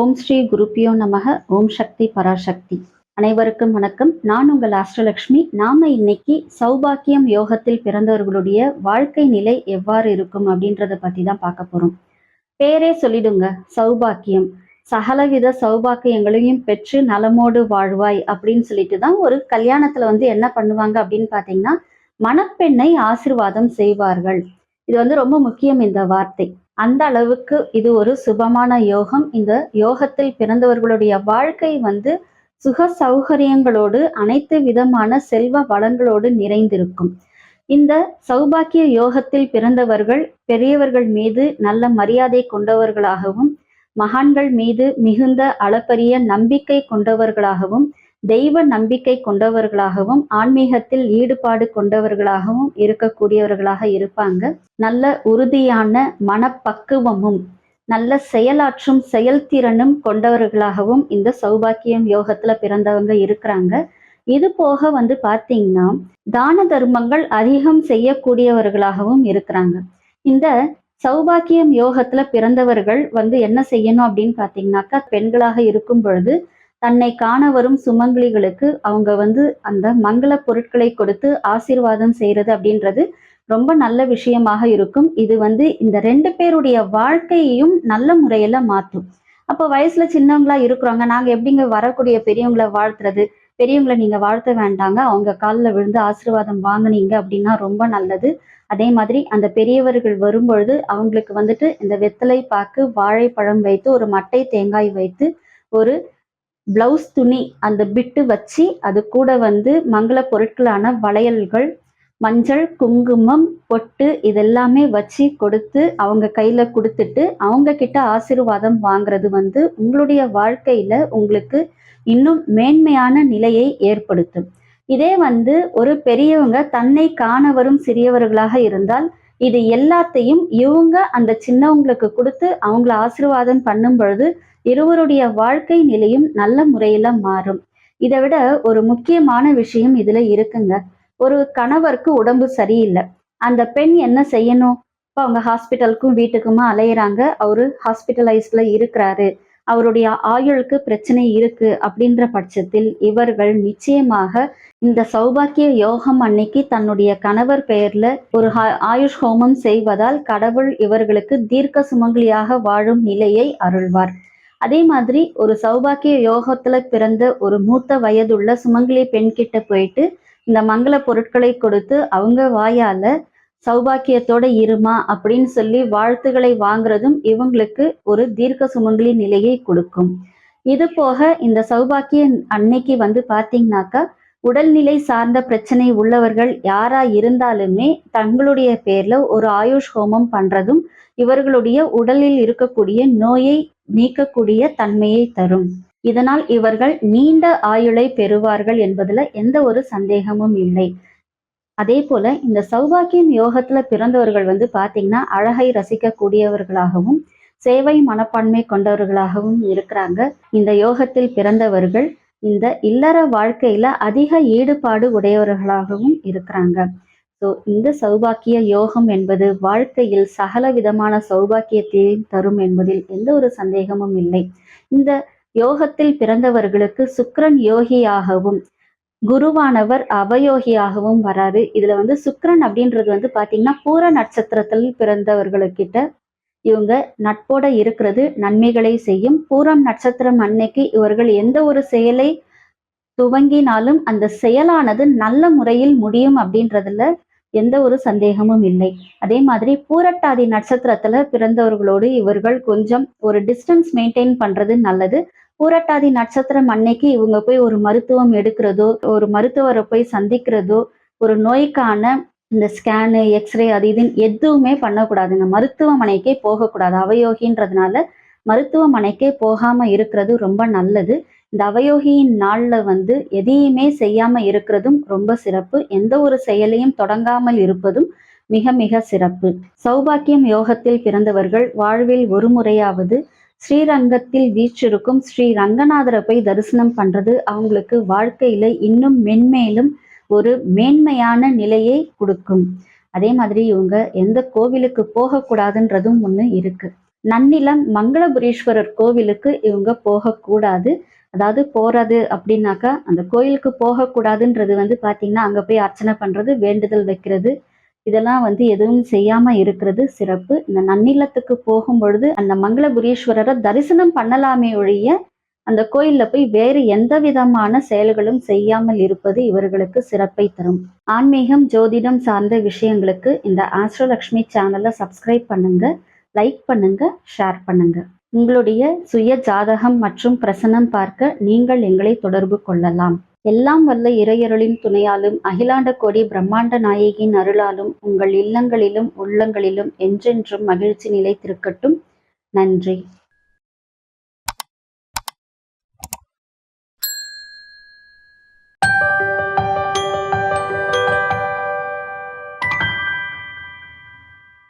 ஓம் ஸ்ரீ குருப்பியோ நமக ஓம் சக்தி பராசக்தி. அனைவருக்கும் வணக்கம். நான் உங்கள் அஷ்டலக்ஷ்மி நாம இன்னைக்கு சௌபாக்கியம் யோகத்தில் பிறந்தவர்களுடைய வாழ்க்கை நிலை எவ்வாறு இருக்கும் அப்படின்றத பத்தி தான் பார்க்க போறோம். பேரே சொல்லிடுங்க சௌபாக்கியம். சகலவித சௌபாக்கியங்களையும் பெற்று நலமோடு வாழ்வாய் அப்படின்னு சொல்லிட்டு தான் ஒரு கல்யாணத்துல வந்து என்ன பண்ணுவாங்க அப்படின்னு பாத்தீங்கன்னா மணப்பெண்ணை ஆசிர்வாதம் செய்வார்கள். இது வந்து ரொம்ப முக்கியம் இந்த வார்த்தை. அந்த அளவுக்கு இது ஒரு சுபமான யோகம். இந்த யோகத்தில் பிறந்தவர்களுடைய வாழ்க்கை வந்து சுக சௌகரியங்களோடு அனைத்து விதமான செல்வ வளங்களோடு நிறைந்திருக்கும். இந்த சௌபாக்கிய யோகத்தில் பிறந்தவர்கள் பெரியவர்கள் மீது நல்ல மரியாதை கொண்டவர்களாகவும் மகான்கள் மீது மிகுந்த அளப்பரிய நம்பிக்கை கொண்டவர்களாகவும் தெய்வ நம்பிக்கை கொண்டவர்களாகவும் ஆன்மீகத்தில் ஈடுபாடு கொண்டவர்களாகவும் இருக்கக்கூடியவர்களாக இருப்பாங்க. நல்ல உறுதியான மனப்பக்குவமும் நல்ல செயலாற்றும் செயல்திறனும் கொண்டவர்களாகவும் இந்த சௌபாக்கியம் யோகத்துல பிறந்தவங்க இருக்கிறாங்க. இது போக வந்து பாத்தீங்கன்னா தான தர்மங்கள் அதிகம் செய்யக்கூடியவர்களாகவும் இருக்கிறாங்க. இந்த சௌபாக்கியம் யோகத்துல பிறந்தவர்கள் வந்து என்ன செய்யணும் அப்படின்னு பாத்தீங்கன்னாக்கா பெண்களாக இருக்கும் பொழுது தன்னை காண வரும் சுமங்கலிகளுக்கு அவங்க வந்து அந்த மங்கள பொருட்களை கொடுத்து ஆசீர்வாதம் செய்யறது அப்படின்றது ரொம்ப நல்ல விஷயமாக இருக்கும். இது வந்து இந்த ரெண்டு பேருடைய வாழ்க்கையையும் நல்ல முறையில மாற்றும். அப்போ வயசுல சின்னவங்களா இருக்கிறவங்க நாங்க எப்படிங்க வரக்கூடிய பெரியவங்களை வாழ்த்துறது? பெரியவங்களை நீங்க வாழ்த்த வேண்டாங்க. அவங்க காலில் விழுந்து ஆசீர்வாதம் வாங்கினீங்க அப்படின்னா ரொம்ப நல்லது. அதே மாதிரி அந்த பெரியவர்கள் வரும்பொழுது அவங்களுக்கு வந்துட்டு இந்த வெத்தலை பாக்கு வாழைப்பழம் வைத்து ஒரு மட்டை தேங்காய் வைத்து ஒரு பிளவுஸ் துணி அந்த பிட்டு வச்சு அது கூட வந்து மங்கள பொருட்களான வளையல்கள் மஞ்சள் குங்குமம் பொட்டு இதெல்லாமே வச்சு கொடுத்து அவங்க கையில கொடுத்துட்டு அவங்க கிட்ட ஆசீர்வாதம் வாங்குறது வந்து உங்களுடைய வாழ்க்கையில உங்களுக்கு இன்னும் மேன்மையான நிலையை ஏற்படுத்தும். இதே வந்து ஒரு பெரியவங்க தன்னை காண வரும் சிறியவர்களாக இருந்தால் இது எல்லாத்தையும் இவங்க அந்த சின்னவங்களுக்கு கொடுத்து அவங்கள ஆசீர்வாதம் பண்ணும் பொழுது இருவருடைய வாழ்க்கை நிலையும் நல்ல முறையில மாறும். இதை விட ஒரு முக்கியமான விஷயம் இதுல இருக்குங்க. ஒரு கணவருக்கு உடம்பு சரியில்லை. அந்த பெண் என்ன செய்யணும்? இப்போ அவங்க ஹாஸ்பிட்டலுக்கும் வீட்டுக்குமா அலையிறாங்க. அவரு ஹாஸ்பிட்டலைஸ்ல இருக்கிறாரு. அவருடைய ஆயுளுக்கு பிரச்சனை இருக்கு அப்படின்ற பட்சத்தில் இவர்கள் நிச்சயமாக இந்த சௌபாக்கிய யோகம் அன்னைக்கு தன்னுடைய கணவர் பெயர்ல ஒரு ஆயுஷ் ஹோமம் செய்வதால் கடவுள் இவர்களுக்கு தீர்க்க சுமங்கலியாக வாழும் நிலையை அருள்வார். அதே மாதிரி ஒரு சௌபாக்கிய யோகத்துல பிறந்த ஒரு மூத்த வயதுள்ள சுமங்கலி பெண் கிட்ட போயிட்டு இந்த மங்கள பொருட்களை கொடுத்து அவங்க வாயால சௌபாக்கியத்தோட இருமா அப்படின்னு சொல்லி வாழ்த்துக்களை வாங்குறதும் இவங்களுக்கு ஒரு தீர்க்க சுமங்கலி நிலையை கொடுக்கும். இது போக இந்த சௌபாக்கிய அன்னைக்கு வந்து பாத்தீங்கன்னாக்கா உடல்நிலை சார்ந்த பிரச்சனை உள்ளவர்கள் யாரா இருந்தாலுமே தங்களுடைய பேர்ல ஒரு ஆயுஷ் ஹோமம் பண்றதும் இவர்களுடைய உடலில் இருக்கக்கூடிய நோயை நீக்கக்கூடிய தன்மையை தரும். இதனால் இவர்கள் நீண்ட ஆயுளை பெறுவார்கள் என்பதுல எந்த ஒரு சந்தேகமும் இல்லை. அதே போல இந்த சௌபாக்கியம் யோகத்துல பிறந்தவர்கள் வந்து பாத்தீங்கன்னா அழகை ரசிக்கக்கூடியவர்களாகவும் சேவை மனப்பான்மை கொண்டவர்களாகவும் இருக்கிறாங்க. இந்த யோகத்தில் பிறந்தவர்கள் இந்த இல்லற வாழ்க்கையில அதிக ஈடுபாடு உடையவர்களாகவும் இருக்கிறாங்க. ஸோ இந்த சௌபாக்கிய யோகம் என்பது வாழ்க்கையில் சகல விதமான சௌபாக்கியத்தையும் தரும் என்பதில் எந்த ஒரு சந்தேகமும் இல்லை. இந்த யோகத்தில் பிறந்தவர்களுக்கு சுக்ரன் யோகியாகவும் குருவானவர் அவயோகியாகவும் வராரு. இதுல வந்து சுக்ரன் அப்படின்றது வந்து பாத்தீங்கன்னா பூர நட்சத்திரத்தில் பிறந்தவர்களுக்கிட்ட இவங்க நட்போட இருக்கிறது நன்மைகளை செய்யும். பூரம் நட்சத்திரம் அன்னைக்கு இவர்கள் எந்த ஒரு செயலை துவங்கினாலும் அந்த செயலானது நல்ல முறையில் முடியும் அப்படின்றதுல எந்த ஒரு சந்தேகமும் இல்லை. அதே மாதிரி பூரட்டாதி நட்சத்திரத்துல பிறந்தவர்களோடு இவர்கள் கொஞ்சம் ஒரு டிஸ்டன்ஸ் மெயின்டைன் பண்றது நல்லது. பூரட்டாதி நட்சத்திரம் அன்னைக்கு இவங்க போய் ஒரு மருத்துவம் எடுக்கிறதோ ஒரு மருத்துவரை போய் சந்திக்கிறதோ ஒரு நோய்க்கான இந்த ஸ்கேனு எக்ஸ்ரே அது இதுன்னு எதுவுமே பண்ணக்கூடாதுங்க. மருத்துவமனைக்கே போகக்கூடாது. அவயோகின்றதுனால மருத்துவமனைக்கே போகாம இருக்கிறது ரொம்ப நல்லது. இந்த அவயோகியின் நாள்ல வந்து எதையுமே செய்யாம இருக்கிறதும் ரொம்ப சிறப்பு. எந்த ஒரு செயலையும் தொடங்காமல் இருப்பதும் மிக மிக சிறப்பு. சௌபாக்கியம் யோகத்தில் பிறந்தவர்கள் வாழ்வில் ஒரு முறையாவது ஸ்ரீரங்கத்தில் வீற்றிருக்கும் ஸ்ரீ ரங்கநாதரை போய் தரிசனம் பண்றது அவங்களுக்கு வாழ்க்கையில இன்னும் மென்மேலும் ஒரு மேன்மையான நிலையை கொடுக்கும். அதே மாதிரி இவங்க எந்த கோவிலுக்கு போகக்கூடாதுன்றதும் ஒன்று இருக்கு. நன்னிலம் மங்களபுரீஸ்வரர் கோவிலுக்கு இவங்க போகக்கூடாது. அதாவது போறது அப்படின்னாக்கா அந்த கோயிலுக்கு போகக்கூடாதுன்றது வந்து பாத்தீங்கன்னா அங்க போய் அர்ச்சனை பண்றது வேண்டுதல் வைக்கிறது இதெல்லாம் வந்து எதுவும் செய்யாம இருக்கிறது சிறப்பு. இந்த நன்னிலத்துக்கு போகும் பொழுது அந்த மங்களபுரீஸ்வரரை தரிசனம் பண்ணலாமே ஒழிய அந்த கோயில்ல போய் வேறு எந்த விதமான செயல்களும் செய்யாமல் இருப்பது இவர்களுக்கு சிறப்பை தரும். ஆன்மீகம் ஜோதிடம் சார்ந்த விஷயங்களுக்கு இந்த ஆஸ்ட்ரோலக்ஷ்மி சேனலை சப்ஸ்கிரைப் பண்ணுங்க லைக் பண்ணுங்க ஷேர் பண்ணுங்க. உங்களுடைய சுய ஜாதகம் மற்றும் பிரசனம் பார்க்க நீங்கள் எங்களை தொடர்பு கொள்ளலாம். எல்லாம் வல்ல இறையருளின் துணையாலும் அகிலாண்ட கோடி பிரம்மாண்ட நாயகியின் அருளாலும் உங்கள் இல்லங்களிலும் உள்ளங்களிலும் என்றென்றும் மகிழ்ச்சி நிலைத்திருக்கட்டும். நன்றி.